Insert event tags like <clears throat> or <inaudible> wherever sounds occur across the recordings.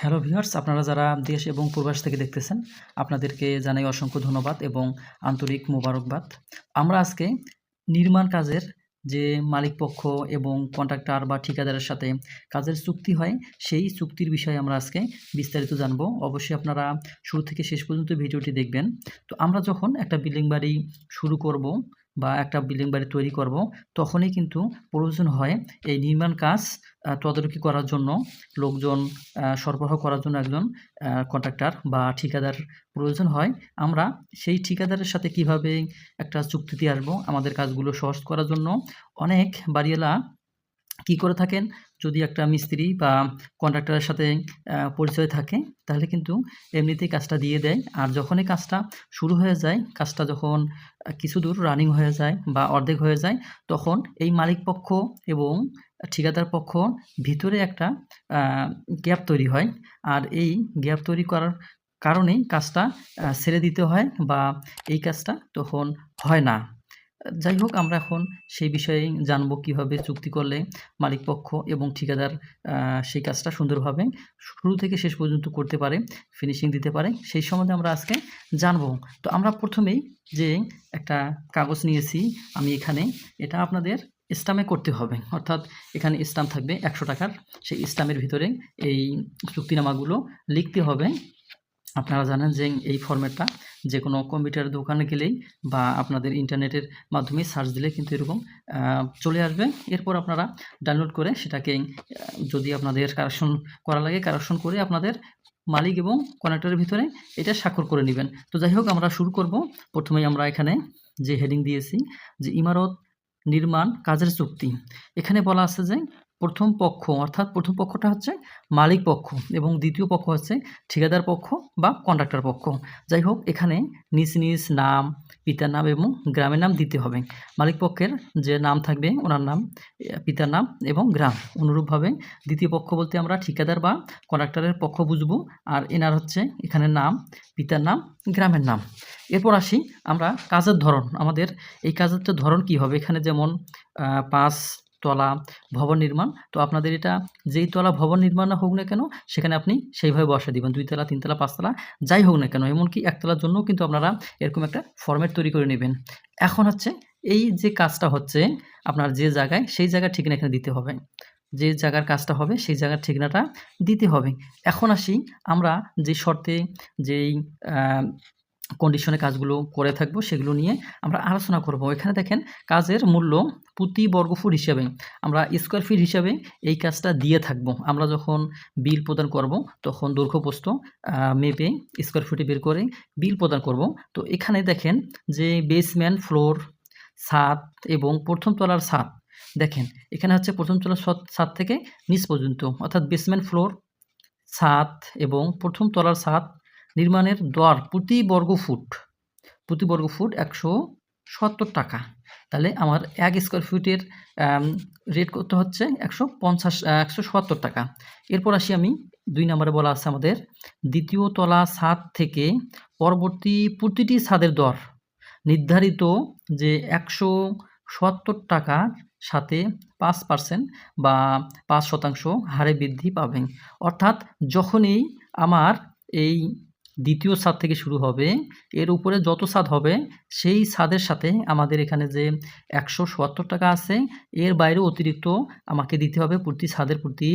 Hello viewers আপনারা যারা দেশ এবং প্রবাস থেকে দেখতেছেন, আপনাদেরকে জানাই অসংখ্য ধন্যবাদ এবং আন্তরিক মোবারকবাদ। আমরা আজকে নির্মাণ কাজের যে মালিক পক্ষ এবং কন্ট্রাক্টর বা ঠিকাদারের সাথে কাজের চুক্তি হয়, সেই চুক্তির বিষয়ে আমরা আজকে বিস্তারিত জানব। অবশ্যই আপনারা শুরু থেকে শেষ পর্যন্ত ভিডিওটি দেখবেন। তো আমরা যখন একটা বিল্ডিং বাড়ি শুরু করব বা একটা বিল্ডিং বাড়ি তৈরি করব, তখনই কিন্তু প্রয়োজন হয় এই নির্মাণ কাজ তদারকি করার জন্য লোকজন সরবরাহ করার জন্য একজন কন্ট্রাক্টর বা ঠিকাদার প্রয়োজন হয়। আমরা সেই ঠিকাদারের সাথে কীভাবে একটা চুক্তিতে আসব, আমাদের কাজগুলো সহজ করার জন্য। অনেক বাড়িওয়ালা কি করে থাকেন? যদি একটা মিস্ত্রি বা কন্ট্রাক্টরের সাথে পরিচয় থাকে, তাহলে কিন্তু এমনিতেই কাজটা দিয়ে দেয়। আর যখনই কাজটা শুরু হয়ে যায়, কাজটা যখন কিছু দূর রানিং হয়ে যায় বা অর্ধেক হয়ে যায়, তখন এই মালিক পক্ষ এবং ঠিকাদার পক্ষ ভিতরে একটা গ্যাপ তৈরি হয়। আর এই গ্যাপ তৈরি করার কারণেই কাজটা ছেড়ে দিতে হয় বা এই কাজটা তখন হয় না। যাই হোক, আমরা এখন সেই বিষয়ে জানব কীভাবে চুক্তি করলে মালিক পক্ষ এবং ঠিকাদার সেই কাজটা সুন্দরভাবে শুরু থেকে শেষ পর্যন্ত করতে পারে ফিনিশিং দিতে পারে, সেই সম্বন্ধে আমরা আজকে জানব। তো আমরা প্রথমেই যে একটা কাগজ নিয়েছি, আমি এখানে, এটা আপনাদের স্টামে করতে হবে। অর্থাৎ এখানে স্টাম থাকবে একশো টাকার। সেই স্টামের ভিতরে এই চুক্তিনামাগুলো লিখতে হবে। আপনারা জানেন যে এই ফরম্যাটটা যে কোনো কম্পিউটার দোকানে গেলেই বা আপনাদের ইন্টারনেটের মাধ্যমে সার্চ দিলে কিন্তু এরকম চলে আসবে। এরপর আপনারা ডাউনলোড করে সেটাকে যদি আপনাদের কারেকশন করা লাগে কারেকশন করে আপনাদের মালিক এবং কনেক্টরের ভিতরে এটা স্বাক্ষর করে নেবেন। তো যাই হোক, আমরা শুরু করব। প্রথমেই আমরা এখানে যে হেডিং দিয়েছি, যে ইমারত নির্মাণ কাজের চুক্তি। এখানে বলা আছে যে প্রথম পক্ষ, অর্থাৎ প্রথম পক্ষটা হচ্ছে মালিক পক্ষ এবং দ্বিতীয় পক্ষ হচ্ছে ঠিকাদার পক্ষ বা কন্ট্রাক্টর পক্ষ। যাই হোক, এখানে নিজ নিজ নাম, পিতার নাম এবং গ্রামের নাম দিতে হবে। মালিক পক্ষের যে নাম থাকবে, ওনার নাম, পিতার নাম এবং গ্রাম। অনুরূপভাবে দ্বিতীয় পক্ষ বলতে আমরা ঠিকাদার বা কন্ট্রাক্টরের পক্ষ বুঝব। আর এনার হচ্ছে এখানে নাম, পিতার নাম, গ্রামের নাম। এরপর আসি আমরা কাজের ধরন। আমাদের এই কাজের ধরন কী হবে? এখানে যেমন পাঁচ তলা ভবন নির্মাণ। তো আপনাদের এটা যেই তলা ভবন নির্মাণ না হোক না কেন, সেখানে আপনি সেইভাবে বসা দিবেন। দুই তলা তিনতলা পাঁচতলা যাই হোক না কেন, এমনকি একতলার জন্য কিন্তু আপনারা এরকম একটা ফরম্যাট তৈরি করে নেবেন। এখন হচ্ছে এই যে কাজটা হচ্ছে, আপনার যে জায়গায়, সেই জায়গার ঠিকানা এখানে দিতে হবে। যে জায়গার কাজটা হবে, সেই জায়গার ঠিকানাটা দিতে হবে। এখন আসি আমরা যে শর্তে, যেই কন্ডিশনে কাজগুলো করে থাকব সেগুলো নিয়ে আমরা আলোচনা করব। এখানে দেখেন কাজের মূল্য প্রতি বর্গফুট হিসাবে আমরা স্কোয়ার ফিট হিসাবে এই কাজটা দিয়ে থাকব। আমরা যখন বিল প্রদান করব তখন দৈর্ঘ্যপ্রস্থ আহ, মেপে স্কোয়ার ফিটে বের করে বিল প্রদান করব। তো এখানে দেখেন যে বেসমেন্ট ফ্লোর ছাদ এবং প্রথম তলার ছাদ দেখেন এখানে হচ্ছে প্রথম তলার ছাদ থেকে নিচ পর্যন্ত অর্থাৎ বেসমেন্ট ফ্লোর ছাদ এবং প্রথম তলার ছাদ নির্মাণের দর প্রতি বর্গ ফুট, প্রতি বর্গ ফুট একশো সত্তর টাকা। তাহলে আমার এক স্কোয়ার ফিটের রেট করতে হচ্ছে? একশো পঞ্চাশ একশো সত্তর টাকা। এরপর আসি আমি, দুই নম্বরে বলা আছে আমাদের, দ্বিতীয় তলা ছাদ থেকে পরবর্তী প্রতিটি ছাদের দর নির্ধারিত যে একশো সত্তর টাকার সাথে পাঁচ পার্সেন্ট বা পাঁচ শতাংশ হারে বৃদ্ধি পাবেন। অর্থাৎ যখনই আমার এই দ্বিতীয় ছাদ থেকে শুরু হবে। এর উপরে যত ছাদ হবে, সেই ছাদের সাথে আমাদের এখানে যে একশো সত্তর টাকা আছে, এর বাইরে অতিরিক্ত আমাকে দিতে হবে প্রতি ছাদের প্রতি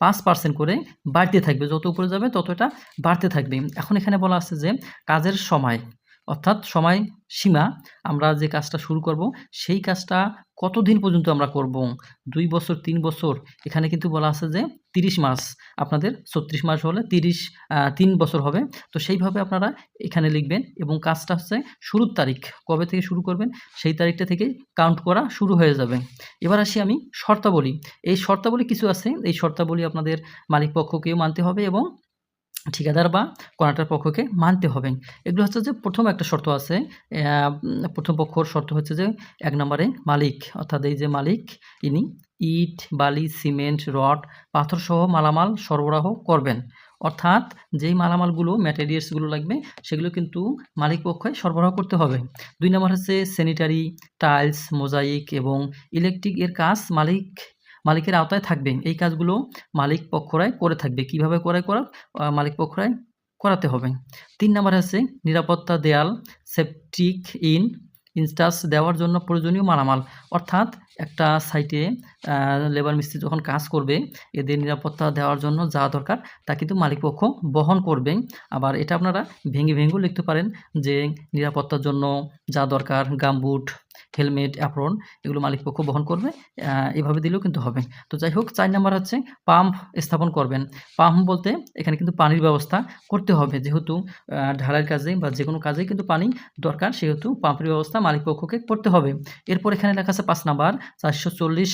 পাঁচ পার্সেন্ট করে বাড়তে থাকবে। যত উপরে যাবে তত এটা বাড়তে থাকবে। এখন এখানে বলা আছে যে কাজের সময়, অর্থাৎ সময় সীমা, আমরা যে কাজটা শুরু করব, সেই কাজটা কতদিন পর্যন্ত আমরা করব? দুই বছর, তিন বছর, এখানে কিন্তু বলা আছে যে তিরিশ মাস, আপনাদের ছত্রিশ মাস হলে তিরিশ তিন বছর হবে। তো সেইভাবে আপনারা এখানে লিখবেন এবং কাজটা হচ্ছে শুরুর তারিখ, কবে থেকে শুরু করবেন, সেই তারিখটা থেকে কাউন্ট করা শুরু হয়ে যাবে। এবার আসি আমি শর্তাবলী। এই শর্তাবলী কিছু আছে। এই শর্তাবলী আপনাদের মালিক পক্ষকেও মানতে হবে এবং ঠিকাদার বা কন্ট্রাক্টর পক্ষকে মানতে হবে। এগুলো হচ্ছে যে প্রথম একটা শর্ত আছে। প্রথম পক্ষর শর্ত হচ্ছে যে এক নম্বরে মালিক, অর্থাৎ এই যে মালিক, ইনি ইট, বালি, সিমেন্ট, রড, পাথরসহ মালামাল সরবরাহ করবেন। অর্থাৎ যেই মালামালগুলো ম্যাটেরিয়ালসগুলো লাগবে, সেগুলো কিন্তু মালিক পক্ষই সরবরাহ করতে হবে। দুই নম্বর হচ্ছে স্যানিটারি টাইলস মোজাইক এবং ইলেকট্রিকের কাজ মালিক, মালিকের আওতায় থাকবে। এই কাজগুলো মালিক পক্ষরাই করে থাকবে। কীভাবে করে করা মালিক পক্ষরাই করাতে হবে। তিন নম্বরে আছে নিরাপত্তা দেয়াল সেপটিক ইন ইনস্টাস দেওয়ার জন্য প্রয়োজনীয় মালামাল। অর্থাৎ একটা সাইটে লেবার মিস্ত্রি যখন কাজ করবে, এদের নিরাপত্তা দেওয়ার জন্য যা দরকার তা কিন্তু মালিকপক্ষ বহন করবে আবার এটা আপনারা ভেঙে ভেঙেও লিখতে পারেন যে নিরাপত্তার জন্য যা দরকার গামবুট হেলমেট অ্যাপ্রন এগুলো মালিকপক্ষ বহন করবে এভাবে দিলেও কিন্তু হবে। তো যাই হোক, চার নাম্বার হচ্ছে পাম্প স্থাপন করবেন। পাম্প বলতে এখানে কিন্তু পানির ব্যবস্থা করতে হবে। যেহেতু ঢালাইয়ের কাজে বা যে কোনো কাজেই কিন্তু পানি দরকার, সেহেতু পাম্পের ব্যবস্থা মালিকপক্ষকে করতে হবে। এরপর এখানে লেখা আছে পাঁচ নাম্বার, চারশো চল্লিশ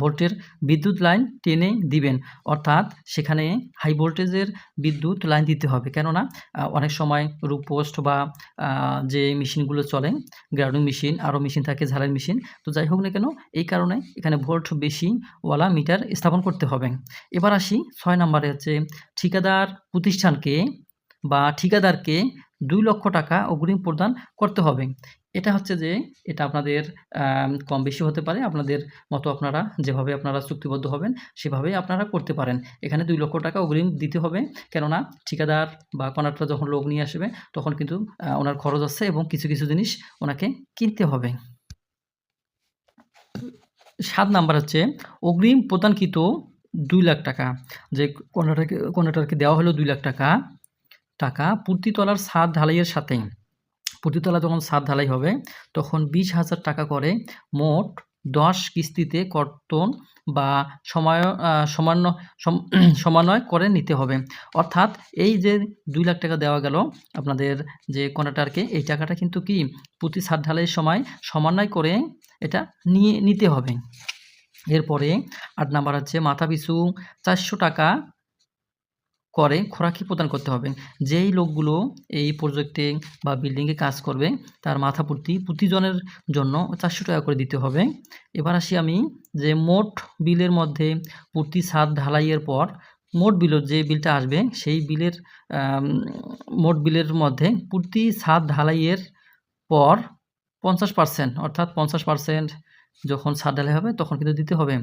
ভোল্টের বিদ্যুৎ লাইন টেনে দিবেন। অর্থাৎ সেখানে হাই ভোল্টেজের বিদ্যুৎ লাইন দিতে হবে। কেননা অনেক সময় রূপোস্ট বা যে মেশিনগুলো চলে, গ্রাউন্ডিং মেশিন, আরও মেশিন থাকে ঝালের মেশিন, তো যাই হোক না কেন, এই কারণে এখানে ভোল্ট বেশিওয়ালা মিটার স্থাপন করতে হবে। এবার আসি ছয় নম্বরে হচ্ছে ঠিকাদার প্রতিষ্ঠানকে বা ঠিকাদারকে দুই লক্ষ টাকা অগ্রিম প্রদান করতে হবে। এটা হচ্ছে যে, এটা আপনাদের কম বেশি হতে পারে। আপনাদের মতো আপনারা যেভাবে আপনারা চুক্তিবদ্ধ হবেন, সেভাবেই আপনারা করতে পারেন। এখানে দুই লক্ষ টাকা অগ্রিম দিতে হবে। কেননা, ঠিকাদার বা কন্ট্রাক্টর যখন লোক নিয়ে আসবে, তখন কিন্তু ওনার খরচ আছে এবং কিছু কিছু জিনিস ওনাকে কিনতে হবে। সাত নাম্বার হচ্ছে, অগ্রিম প্রদানকৃত দুই লাখ টাকা। যে কন্ট্রাক্টরকে কন্ট্রাক্টরকে দেওয়া হলো দুই লাখ টাকা টাকা প্রতিতলার ছাদ ঢালাইয়ের সাথে। প্রতিতলা যখন ছাদ ঢালাই হবে, তখন বিশ হাজার টাকা করে মোট দশ কিস্তিতে কর্তন বা সময় সমান্য সম- <clears throat> সমন্বয় করে নিতে হবে। অর্থাৎ এই যে দুই লাখ টাকা দেওয়া গেল আপনাদের যে কন্ট্রাক্টরকে এই টাকাটা কিন্তু কি প্রতি ছাদ ঢালাইয়ের সময় সমন্বয় করে এটা নিয়ে, নিতে হবে। এরপরে আট নাম্বার হচ্ছে মাথা পিছু চারশো টাকা করে খোরাকি প্রদান করতে হবে। যেই লোকগুলো এই প্রজেক্টে বা বিল্ডিংয়ে কাজ করবে, তার মাথা প্রতি প্রতিজনের জন্য চারশো টাকা করে দিতে হবে। এবার আসি আমি যে মোট বিলের মধ্যে প্রতি ছাদ ঢালাইয়ের পর মোট বিলের যে বিলটা আসবে, সেই বিলের মোট বিলের মধ্যে প্রতি ছাদ ঢালাইয়ের পর পঞ্চাশ পার্সেন্ট অর্থাৎ পঞ্চাশ পার্সেন্ট যখন ছাদ ঢালাই হবে, তখন কিন্তু দিতে হবে।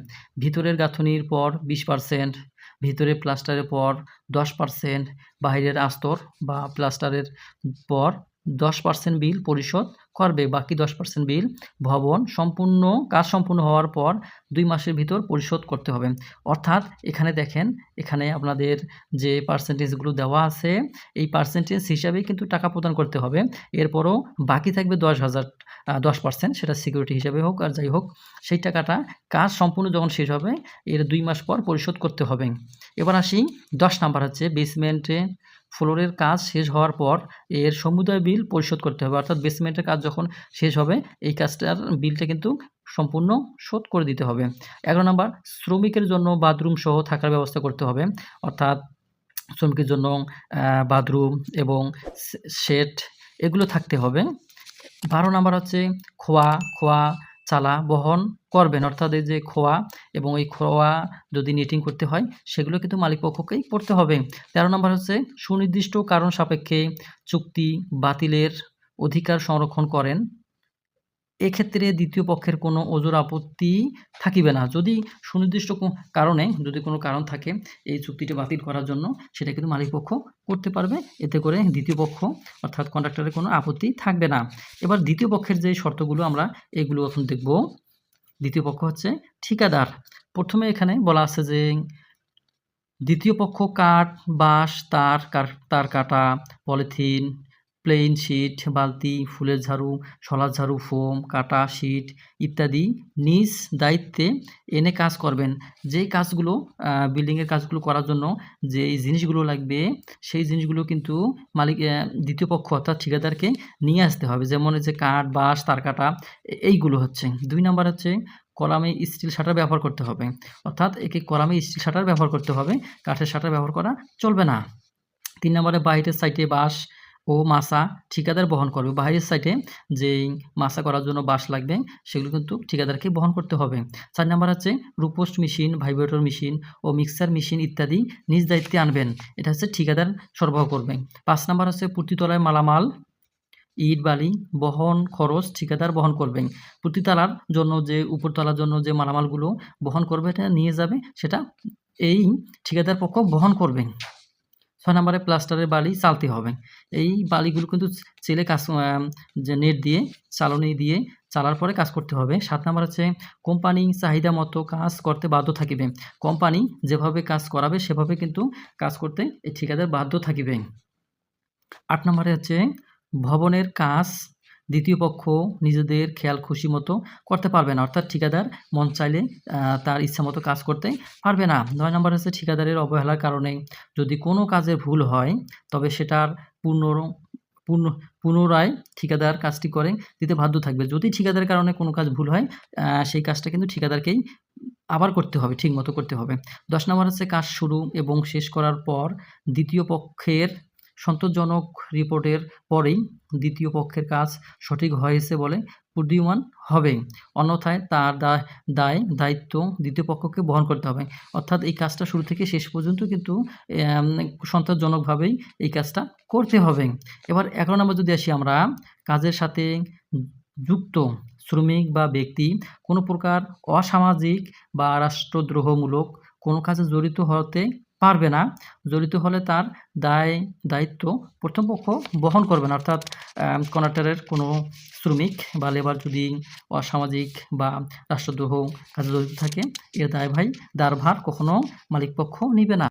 ভিতরের গাঁথনির পর বিশ পার্সেন্ট ভিতরে প্লাস্টারের পর দশ পার্সেন্ট বাইরের আস্তর বা প্লাস্টারের পর দশ পার্সেন্ট বিল পরিশোধ করবে বাকি দশ পার্সেন্ট বিল, ভবন সম্পূর্ণ, কাজ সম্পূর্ণ হওয়ার পর দুই মাসের ভিতর পরিশোধ করতে হবে। অর্থাৎ এখানে দেখেন, এখানে আপনাদের যে পার্সেন্টেজগুলো দেওয়া আছে, এই পার্সেন্টেজ হিসাবেই কিন্তু টাকা প্রদান করতে হবে। এরপরও বাকি থাকবে দশ হাজার দশ পার্সেন্ট সেটা সিকিউরিটি হিসাবে হোক আর যাই হোক, সেই টাকাটা কাজ সম্পূর্ণ যখন শেষ হবে, এর দুই মাস পর পরিশোধ করতে হবে। এবার আসি, দশ নাম্বার হচ্ছে বেসমেন্টে ফ্লোরের কাজ শেষ হওয়ার পর এর সমুদায় বিল পরিশোধ করতে হবে। অর্থাৎ বেসমেন্টের কাজ যখন শেষ হবে, এই কাজটার বিলটা কিন্তু সম্পূর্ণ শোধ করে দিতে হবে। এগারো নম্বর, শ্রমিকের জন্য বাথরুম সহ থাকার ব্যবস্থা করতে হবে। অর্থাৎ শ্রমিকের জন্য বাথরুম এবং শেড এগুলো থাকতে হবে। বারো নাম্বার হচ্ছে খোয়া খোয়া চালা বহন করবেন, অর্থাৎ এই যে খোয়া এবং এই খোয়া যদি নেটিং করতে হয়, সেগুলো কিন্তু মালিকপক্ষকেই করতে হবে। তেরো নম্বর হচ্ছে সুনির্দিষ্ট কারণ সাপেক্ষে চুক্তি বাতিলের অধিকার সংরক্ষণ করেন। এক্ষেত্রে দ্বিতীয় পক্ষের কোনো ওজোর আপত্তি থাকিবে না। যদি সুনির্দিষ্ট কারণে, যদি কোনো কারণ থাকে এই চুক্তিটা বাতিল করার জন্য, সেটা কিন্তু মালিকপক্ষ করতে পারবে। এতে করে দ্বিতীয় পক্ষ অর্থাৎ কন্ট্রাক্টরের কোনো আপত্তি থাকবে না। এবার দ্বিতীয় পক্ষের যে শর্তগুলো আমরা এগুলো এখন দেখব। দ্বিতীয় পক্ষ হচ্ছে ঠিকাদার। প্রথমে এখানে বলা আছে যে দ্বিতীয় পক্ষ কাঠ, বাঁশ, তার তার কাটা, পলিথিন প্লেইন শিট বালতি, ফুলের ঝাড়ু, শলার ঝাড়ু ফোম কাটা শিট ইত্যাদি নিজ দায়িত্বে এনে কাজ করবেন। যেই কাজগুলো বিল্ডিংয়ের কাজগুলো করার জন্য যে জিনিসগুলো লাগবে, সেই জিনিসগুলো কিন্তু মালিক দ্বিতীয় পক্ষ অর্থাৎ ঠিকাদারকে নিয়ে আসতে হবে। যেমন যে কাঠ, বাঁশ, তার কাটা এইগুলো হচ্ছে। দুই নাম্বার হচ্ছে কলামে স্টিল শাটার ব্যবহার করতে হবে। অর্থাৎ একে কলামে স্টিল শাটার ব্যবহার করতে হবে। কাঠের শাটার ব্যবহার করা চলবে না। তিন নম্বরে বাইরের সাইডে বাঁশ ও মাসা ঠিকাদার বহন করবে। বাইরের সাইডে যেই মাসা করার জন্য বাঁশ লাগবে, সেগুলো কিন্তু ঠিকাদারকে বহন করতে হবে। চার নাম্বার হচ্ছে রুপোস্ট মেশিন ভাইব্রেটর মেশিন ও মিক্সার মেশিন ইত্যাদি নিজ দায়িত্বে আনবেন। এটা হচ্ছে ঠিকাদার সরবরাহ করবে। পাঁচ নাম্বার হচ্ছে প্রতিতলায় মালামাল, ইট, বালি, বহন, খরচ ঠিকাদার বহন করবেন প্রতি তালার জন্য যে, উপরতলার জন্য যে মালামালগুলো বহন করবে, এটা নিয়ে যাবে, সেটা এই ঠিকাদার পক্ষ বহন করবে। ছয় নম্বরে প্লাস্টারের বালি চালতে হবে। এই বালিগুলো কিন্তু চেলে কাজ যে নেট দিয়ে, চালনি দিয়ে চালার পরে কাজ করতে হবে। সাত নম্বর হচ্ছে কোম্পানি চাহিদা মতো কাজ করতে বাধ্য থাকিবে। কোম্পানি যেভাবে কাজ করাবে সেভাবে কিন্তু কাজ করতে এই ঠিকাদার বাধ্য থাকিবে। আট নম্বরে হচ্ছে ভবনের কাজ দ্বিতীয় পক্ষ নিজেদের খেয়াল, খুশি মতো করতে পারবে না। অর্থাৎ ঠিকাদার মন চাইলে তার ইচ্ছা মতো কাজ করতে পারবে না। নয় নম্বর হচ্ছে ঠিকাদারের অবহেলার কারণে যদি কোনো কাজে ভুল হয়, তবে সেটার পুনর পুন পুনরায় ঠিকাদার কাজটি করে দিতে বাধ্য থাকবে। যদি ঠিকাদারের কারণে কোনো কাজ ভুল হয় সেই কাজটা কিন্তু ঠিকাদারকেই আবার করতে হবে, ঠিক মতো করতে হবে। দশ নম্বর হচ্ছে কাজ শুরু এবং শেষ করার পর দ্বিতীয় পক্ষের সন্তোষজনক রিপোর্টের পরেই দ্বিতীয় পক্ষের কাজ সঠিক হয়েছে বলে প্রদীয়মান হবে। অন্যথায় তার দায় দায়, দায়িত্ব দ্বিতীয় পক্ষকে বহন করতে হবে। অর্থাৎ এই কাজটা শুরু থেকে শেষ পর্যন্ত কিন্তু সন্তোষজনকভাবেই এই কাজটা করতে হবে। এবার এগারো নম্বর যদি আসি আমরা, কাজের সাথে যুক্ত শ্রমিক বা ব্যক্তি কোনো প্রকার অসামাজিক বা রাষ্ট্রদ্রোহমূলক কোনো কাজে জড়িত হতে পারবে না, জড়িত হলে তার দায়, দায়িত্ব প্রথম পক্ষ বহন করবে না। অর্থাৎ কন্ট্রাক্টরের কোনো শ্রমিক বা লেবার যদি অসামাজিক বা রাষ্ট্রদ্রোহ কাজে জড়িত থাকে, এর দায় ভাই দারভার কখনো মালিকপক্ষ নিবে না।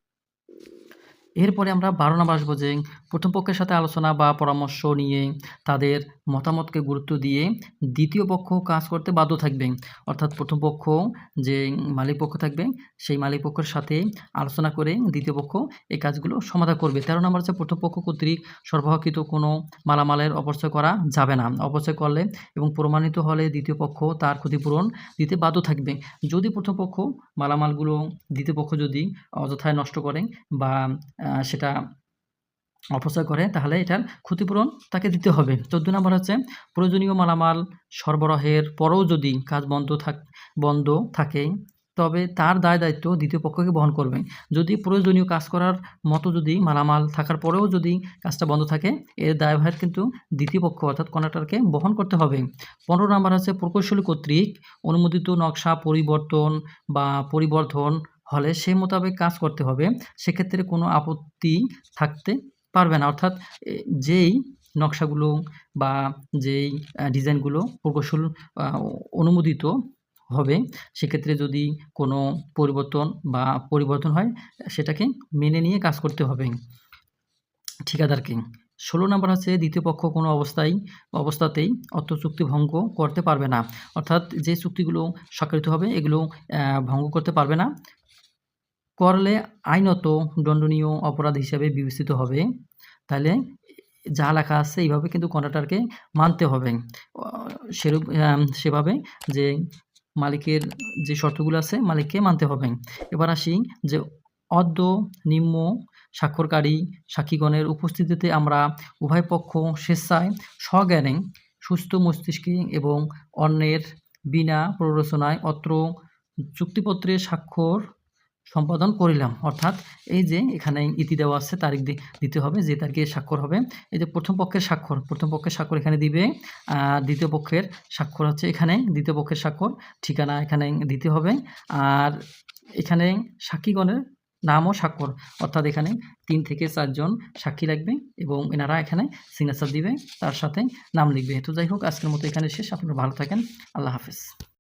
এরপরে আমরা বারো নম্বর আসব যে প্রথম পক্ষের সাথে আলোচনা বা পরামর্শ নিয়ে তাদের মতামতকে গুরুত্ব দিয়ে দ্বিতীয় পক্ষ কাজ করতে বাধ্য থাকবে। অর্থাৎ প্রথম পক্ষ যে মালিক পক্ষ থাকবে, সেই মালিক পক্ষের সাথে আলোচনা করে দ্বিতীয় পক্ষ এই কাজগুলো সমাধান করবে। তেরো নম্বর হচ্ছে প্রথম পক্ষ কর্তৃক সরবরাহকৃত কোনো মালামালের অপচয় করা যাবে না। অপচয় করলে এবং প্রমাণিত হলে দ্বিতীয় পক্ষ তার ক্ষতিপূরণ দিতে বাধ্য থাকবে। যদি প্রথম পক্ষ মালামালগুলো দ্বিতীয় পক্ষ যদি অযথায় নষ্ট করে বা সেটা অপচয় করে, তাহলে এটার ক্ষতিপূরণ তাকে দিতে হবে। চোদ্দ নম্বর হচ্ছে, প্রয়োজনীয় মালামাল সরবরাহের পরেও যদি কাজ বন্ধ থাক, বন্ধ থাকে, তবে তার দায় দায়িত্ব দ্বিতীয় পক্ষকে বহন করবে। যদি প্রয়োজনীয় কাজ করার মতো যদি মালামাল থাকার পরেও যদি কাজটা বন্ধ থাকে, এর দায়ভার কিন্তু দ্বিতীয় পক্ষ অর্থাৎ কন্ট্রাক্টরকে বহন করতে হবে। পনেরো নম্বর হচ্ছে, প্রকৌশলী কর্তৃক অনুমোদিত নকশা পরিবর্তন বা পরিবর্ধন হলে সেই মোতাবেক কাজ করতে হবে। সেক্ষেত্রে কোনো আপত্তি থাকতে পারবে না। অর্থাৎ যেই নকশাগুলো বা যেই ডিজাইনগুলো প্রকৌশল অনুমোদিত হবে, সেক্ষেত্রে যদি কোনো পরিবর্তন বা পরিবর্তন হয়, সেটাকে মেনে নিয়ে কাজ করতে হবে ঠিকাদারকে। ষোলো নম্বর হচ্ছে, দ্বিতীয় পক্ষ কোনো অবস্থায়, অবস্থাতেই অর্থ চুক্তি ভঙ্গ করতে পারবে না। অর্থাৎ, যে চুক্তিগুলো স্বাক্ষরিত হবে, এগুলো ভঙ্গ করতে পারবে না। করলে আইনত দণ্ডনীয় অপরাধ হিসেবে বিবেচিত হবে। তাহলে যা লেখা আছে এইভাবে কিন্তু কন্ট্রাক্টরকে মানতে হবে। সেরূপ সেভাবে যে মালিকের যে শর্তগুলো আছে মালিককে মানতে হবে। এবার আসি যে অদ্য নিম্ন স্বাক্ষরকারী সাক্ষীগণের উপস্থিতিতে আমরা উভয় পক্ষ স্বেচ্ছায় স্বজ্ঞানে সুস্থ মস্তিষ্কে এবং অন্যের বিনা প্ররোচনায় অত্র চুক্তিপত্রে স্বাক্ষর সম্পাদন করিলাম। অর্থাৎ এই যে এখানে ইতি দেওয়া আছে, তারিখ দিতে হবে, যে তারিখে স্বাক্ষর হবে। এই যে প্রথম পক্ষের স্বাক্ষর, প্রথম পক্ষের স্বাক্ষর এখানে দিবে আর দ্বিতীয় পক্ষের স্বাক্ষর হচ্ছে এখানে, দ্বিতীয় পক্ষের স্বাক্ষর, ঠিকানা এখানে দিতে হবে। আর এখানে সাক্ষীগণের নাম ও স্বাক্ষর, অর্থাৎ এখানে তিন থেকে চারজন সাক্ষী লাগবে এবং এনারা এখানে সিগনেচার দিবে, তার সাথে নাম লিখবে। তো যাই হোক, আজকের মতো এখানে শেষ। আপনারা ভালো থাকেন। আল্লাহ হাফেজ।